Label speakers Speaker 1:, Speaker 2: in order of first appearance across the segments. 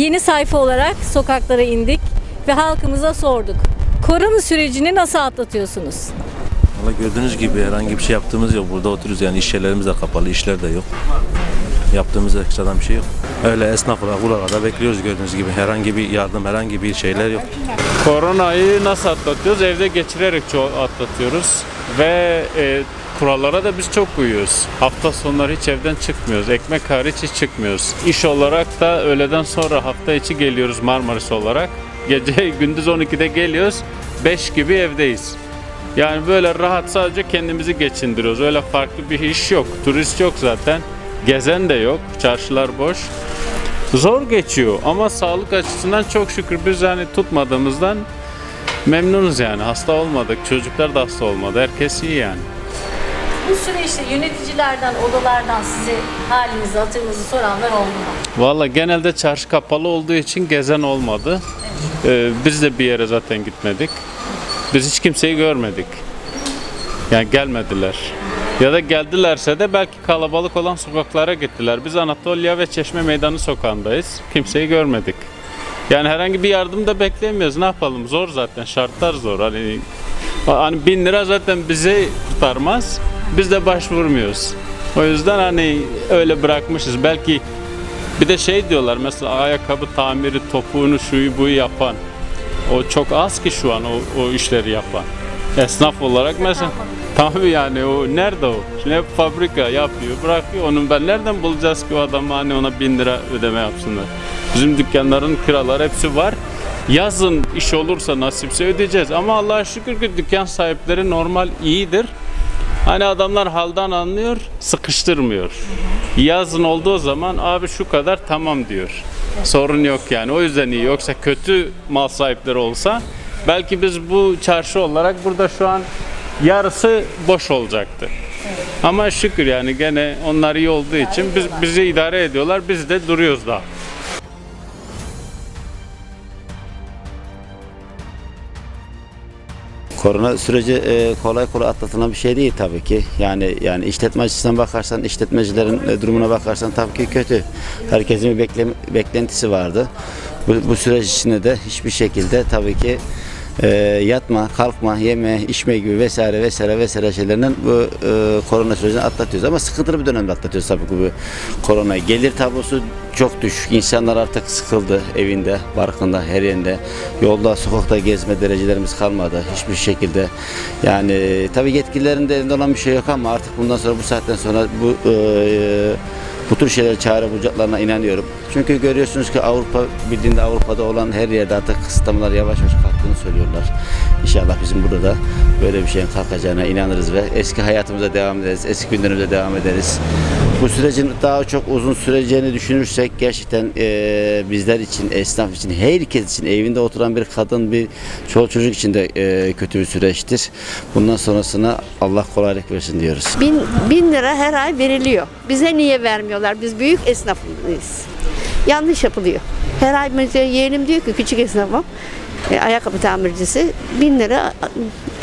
Speaker 1: Yeni sayfa olarak sokaklara indik ve halkımıza sorduk. Korona sürecini nasıl atlatıyorsunuz?
Speaker 2: Valla gördüğünüz gibi herhangi bir şey yaptığımız yok. Burada oturuyoruz yani iş yerlerimiz de kapalı, işler de yok. Yaptığımız ekstradan bir şey yok. Öyle esnaf olarak buralarda bekliyoruz gördüğünüz gibi. Herhangi bir yardım, herhangi bir şeyler yok.
Speaker 3: Koronayı nasıl atlatıyoruz? Evde geçirerek atlatıyoruz. Ve e, kurallara da biz çok uyuyoruz. Hafta sonları hiç evden çıkmıyoruz. Ekmek hariç hiç çıkmıyoruz. İş olarak da öğleden sonra hafta içi geliyoruz Marmaris olarak. Gece gündüz 12'de geliyoruz. 5 gibi evdeyiz. Yani böyle rahat sadece kendimizi geçindiriyoruz. Öyle farklı bir iş yok. Turist yok zaten. Gezen de yok. Çarşılar boş. Zor geçiyor ama sağlık açısından çok şükür biz yani tutmadığımızdan memnunuz yani. Hasta olmadık. Çocuklar da hasta olmadı. Herkes iyi yani.
Speaker 1: Bu süreçte yöneticilerden, odalardan size halinizi, hatırınızı soranlar oldu mu?
Speaker 3: Valla genelde çarşı kapalı olduğu için gezen olmadı. Ee, biz de bir yere zaten gitmedik. Biz hiç kimseyi görmedik. Yani gelmediler. Ya da geldilerse de belki kalabalık olan sokaklara gittiler. Biz Anatolia ve Çeşme Meydanı sokağındayız. Kimseyi görmedik. Yani herhangi bir yardım da beklemiyoruz. Ne yapalım? Zor zaten. Şartlar zor. Hani hani bin lira zaten bizi kurtarmaz. Biz de başvurmuyoruz. O yüzden hani öyle bırakmışız. Belki bir de şey diyorlar mesela ayakkabı tamiri, topuğunu şuyu buyu yapan. O çok az ki şu an o, o işleri yapan. Esnaf olarak mesela tabii yani o nerede o? Şimdi hep fabrika yapıyor, bırakıyor. Onun ben nereden bulacağız ki o adamı hani ona bin lira ödeme yapsınlar. Bizim dükkanların kiraları hepsi var. Yazın iş olursa nasipse ödeyeceğiz. Ama Allah'a şükür ki dükkan sahipleri normal iyidir. Hani adamlar haldan anlıyor, sıkıştırmıyor. Yazın olduğu zaman abi şu kadar tamam diyor. Sorun yok yani. O yüzden iyi. Yoksa kötü mal sahipleri olsa belki biz bu çarşı olarak burada şu an yarısı boş olacaktı. Ama şükür yani gene onlar iyi olduğu için biz, bizi idare ediyorlar. Biz de duruyoruz daha.
Speaker 4: Korona süreci e, kolay kolay atlatılan bir şey değil tabii ki. Yani yani işletme açısından bakarsan, işletmecilerin e, durumuna bakarsan tabii ki kötü. Herkesin bir bekle- beklentisi vardı. Bu, bu süreç içinde de hiçbir şekilde tabii ki e, yatma, kalkma, yeme, içme gibi vesaire vesaire vesaire şeylerden bu e, korona sürecini atlatıyoruz. Ama sıkıntılı bir dönemde atlatıyoruz tabii ki bu koronayı. Gelir tablosu çok düşük. İnsanlar artık sıkıldı evinde, barkında, her yerinde. Yolda, sokakta gezme derecelerimiz kalmadı hiçbir şekilde. Yani tabii yetkililerin de elinde olan bir şey yok ama artık bundan sonra bu saatten sonra bu e, bu tür şeylere çare bulacaklarına inanıyorum. Çünkü görüyorsunuz ki Avrupa bildiğinde Avrupa'da olan her yerde artık kısıtlamalar yavaş yavaş kalktığını söylüyorlar. İnşallah bizim burada da böyle bir şeyin kalkacağına inanırız ve eski hayatımıza devam ederiz, eski günlerimize devam ederiz. Bu sürecin daha çok uzun süreceğini düşünürsek gerçekten eee, bizler için, esnaf için, herkes için, evinde oturan bir kadın, bir çoluk çocuk için de eee, kötü bir süreçtir. Bundan sonrasına Allah kolaylık versin diyoruz.
Speaker 5: Bin, bin lira her ay veriliyor. Bize niye vermiyorlar? Biz büyük esnafız. Yanlış yapılıyor. Her ay yeğenim diyor ki küçük esnafım, e, ayakkabı tamircisi bin lira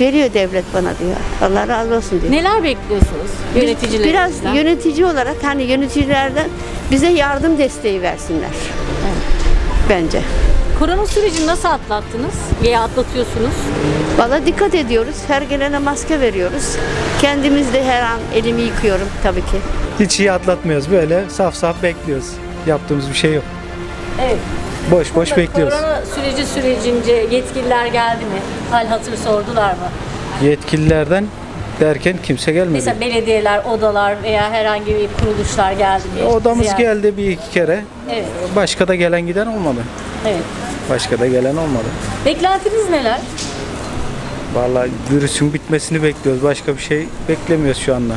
Speaker 5: veriyor devlet bana diyor. Allah razı olsun diyor.
Speaker 1: Neler bekliyorsunuz
Speaker 5: Biz
Speaker 1: yöneticilerinizden?
Speaker 5: Biraz yönetici olarak hani yöneticilerden bize yardım desteği versinler. Bence.
Speaker 1: Korona sürecini nasıl atlattınız veya atlatıyorsunuz?
Speaker 5: Valla dikkat ediyoruz. Her gelene maske veriyoruz. Kendimiz de her an elimi yıkıyorum tabii ki.
Speaker 6: Hiç iyi atlatmıyoruz. Böyle saf saf bekliyoruz. Yaptığımız bir şey yok.
Speaker 1: Evet.
Speaker 6: Boş boş
Speaker 1: Burada
Speaker 6: bekliyoruz.
Speaker 1: Korona süreci sürecince yetkililer geldi mi? Hal hatır sordular mı?
Speaker 6: Yetkililerden derken kimse gelmedi.
Speaker 1: Mesela belediyeler, odalar veya herhangi bir kuruluşlar geldi mi?
Speaker 6: Odamız
Speaker 1: Ziyaret-
Speaker 6: geldi bir iki kere.
Speaker 1: Evet,
Speaker 6: Başka da gelen giden olmadı.
Speaker 1: evet.
Speaker 6: Başka da gelen olmadı.
Speaker 1: Beklentiniz neler?
Speaker 6: Vallahi virüsün bitmesini bekliyoruz. Başka bir şey beklemiyoruz şu anda.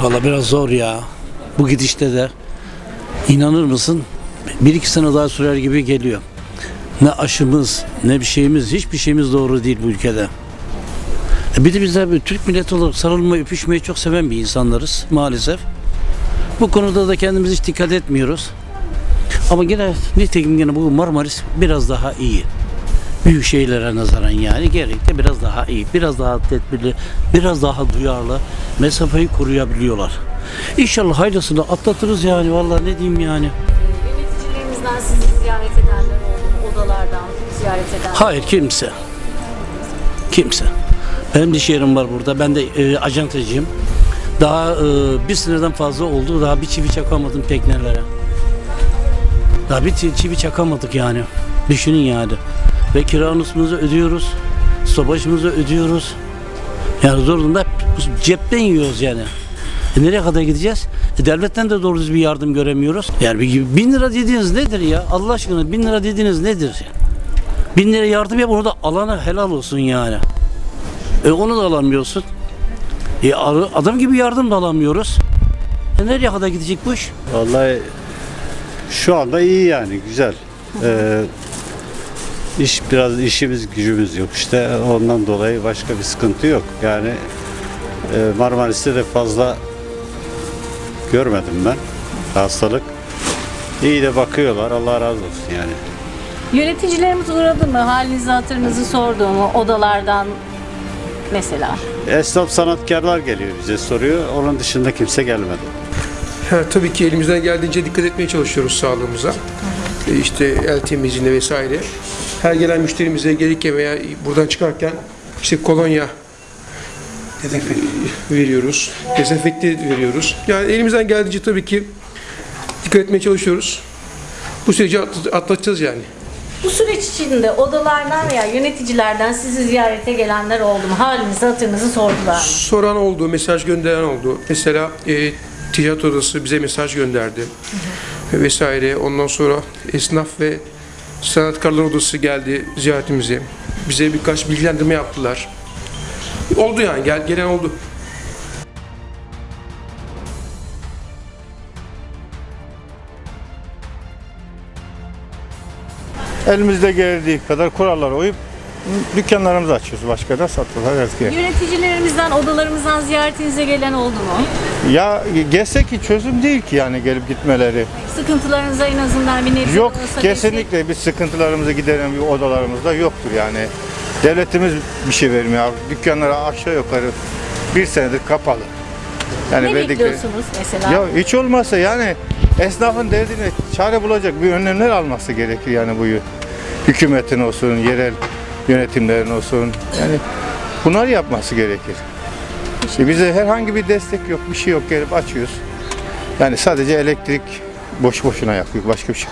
Speaker 7: Valla biraz zor ya. Bu gidişte de inanır mısın? Bir iki sene daha sürer gibi geliyor. Ne aşımız ne bir şeyimiz hiçbir şeyimiz doğru değil bu ülkede. E Bir de bizler bir Türk milleti olarak sarılmayı öpüşmeyi çok seven bir insanlarız maalesef. Bu konuda da kendimiz hiç dikkat etmiyoruz. Ama gene nitekim gene bu Marmaris biraz daha iyi. Büyük şeylere nazaran yani gerekte biraz daha iyi, biraz daha tedbirli, biraz daha duyarlı mesafeyi koruyabiliyorlar. İnşallah hayırlısını atlatırız yani vallahi ne diyeyim yani.
Speaker 1: Odalardan ziyaret edenler.
Speaker 7: Hayır kimse. Kimse. Benim de iş yerim var burada. Ben de e, acentacıyım. Daha e, bir seneden fazla oldu. Daha bir çivi çakamadım teknelere. Daha bir çi- çivi çakamadık yani. Düşünün yani. Ve kiramızı ödüyoruz. Sobaşımızı ödüyoruz. Yani zor durumda cepten yiyoruz yani. E nereye kadar gideceğiz? E devletten de doğru düzgün bir yardım göremiyoruz. Yani bin lira dediğiniz nedir ya? Allah aşkına bin lira dediğiniz nedir? Bin lira yardım yap onu da alana helal olsun yani. E onu da alamıyorsun. E adam gibi yardım da alamıyoruz. E nereye kadar gidecek bu iş?
Speaker 8: Vallahi şu anda iyi yani güzel. Ee, iş biraz işimiz gücümüz yok işte ondan dolayı başka bir sıkıntı yok. Yani e, Marmaris'te de fazla görmedim ben hastalık. İyi de bakıyorlar Allah razı olsun yani.
Speaker 1: Yöneticilerimiz uğradı mı? Halinizi hatırınızı sordu mu? Odalardan mesela.
Speaker 8: Esnaf sanatkarlar geliyor bize soruyor. Onun dışında kimse gelmedi.
Speaker 9: Ha, tabii ki elimizden geldiğince dikkat etmeye çalışıyoruz sağlığımıza. E, İşte el temizliğine vesaire. Her gelen müşterimize gelirken veya buradan çıkarken işte kolonya veriyoruz. Dezenfekte veriyoruz. Yani elimizden geldiğince tabii ki dikkat etmeye çalışıyoruz. Bu süreci atlat- atlatacağız yani.
Speaker 1: Bu süreç içinde odalardan veya yöneticilerden sizi ziyarete gelenler oldu mu? Halinizi hatırınızı sordular mı?
Speaker 9: Soran oldu, mesaj gönderen oldu. Mesela e, ticaret odası bize mesaj gönderdi vesaire. Ondan sonra esnaf ve sanatkarlar odası geldi ziyaretimize. Bize birkaç bilgilendirme yaptılar. Oldu yani, gel, gelen oldu.
Speaker 10: Elimizde geldiği kadar kurallara uyup dükkanlarımızı açıyoruz. Başka da satıyorlar eski.
Speaker 1: Yöneticilerimizden, odalarımızdan ziyaretinize gelen oldu mu?
Speaker 10: Ya gelse ki çözüm değil ki yani gelip gitmeleri.
Speaker 1: Sıkıntılarınıza en azından bir nebze
Speaker 10: Yok
Speaker 1: olsa
Speaker 10: kesinlikle biz sıkıntılarımızı gideren bir odalarımızda yoktur yani. Devletimiz bir şey vermiyor. Dükkanlar aşağı yukarı bir senedir kapalı. Yani
Speaker 1: Ne bekliyorsunuz mesela?
Speaker 10: Ya hiç olmazsa yani esnafın derdine çare bulacak bir önlemler alması gerekir yani bu hükümetin olsun, yerel yönetimlerin olsun. Yani bunlar yapması gerekir. İşte bize herhangi bir destek yok, bir şey yok gelip açıyoruz. Yani sadece elektrik boş boşuna yakıyor, başka bir şey.